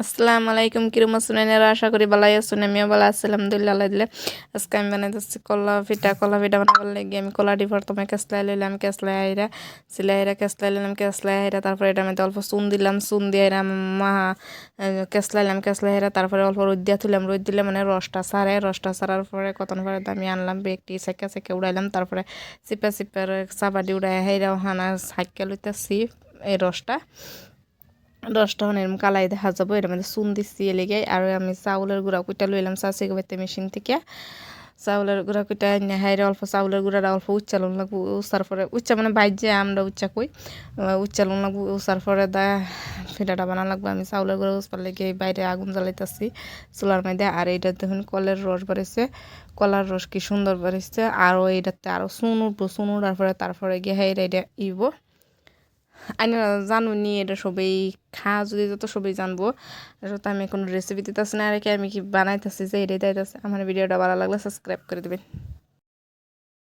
আসসালামু আলাইকুম, কিরম আছেন এনারা? আশা করি ভালাই আছেন, আমিও ভালো আছি, আলহামদুলিল্লাহ দিলে। আজকে আমি বানাইতেছি কলা পিঠা। কলা পিঠা বানাবার লেগে আমি কলাটি প্রথমে কেসলাই লইলাম কেসলাই আইরা সিলাই আইরা কেসলাই লইলাম কেসলাই আইরা, তারপরে এটা আমি অল্প চুন দিলাম, চুন দিয়ে আইরা মা কেসলাইলাম কেসলাই আইরা, তারপরে অল্প রোদ দিয়া তুলাম রোদ দিলে মানে রসটা সারে, রসটা সারার পরে কতন পরে আমি আনলাম একটি সেকে সেকে উড়াইলাম, তারপরে চিপা চিপার চাপাটি উড়াই হাইরাও হানা সাইকেল লইতেছি এই রসটা। দশটা হন এরকম কালাই দেখা যাব, এর মধ্যে চুন দিচ্ছি এলেগে। আর আমি চাউলের গুঁড়া কুইটা লইলাম চাষি গোবাইতে মেশিন থেকে। চাউলের গুঁড়া কুইটা হাইরে অল্প চাউলের গুঁড়াটা অল্প উচ্চালন লাগবো, উচ্চার পরে উচ্চা মানে বাইজে আমরা উচ্চা কই উচ্চালন লাগবো, উচ্চার পরে দা ফিটাটা বানা লাগবে। আমি চাউলের গুঁড়া উচ্পার লেগে বাইরে আগুন জ্বালাইতেছি চুলার মধ্যে। আর এইটা দেখুন কলের রস বাড়িছে কলার রস কি সুন্দর বাড়িছে আর এইটাতে আরও চুন উঠবো, চুন উঠার পরে তারপরে গিয়ে হাইরে এটা ইব। আমি জানো নি, এটা সবাই খা, যদি যত সবাই জানব। তো আমি কোনো রেসিপি দিতেছি না, আর কি আমি কি বানাইতেছি, যে এটাই দিতেছি, আমার ভিডিওটা ভালো লাগলে সাবস্ক্রাইব করে দেবেন।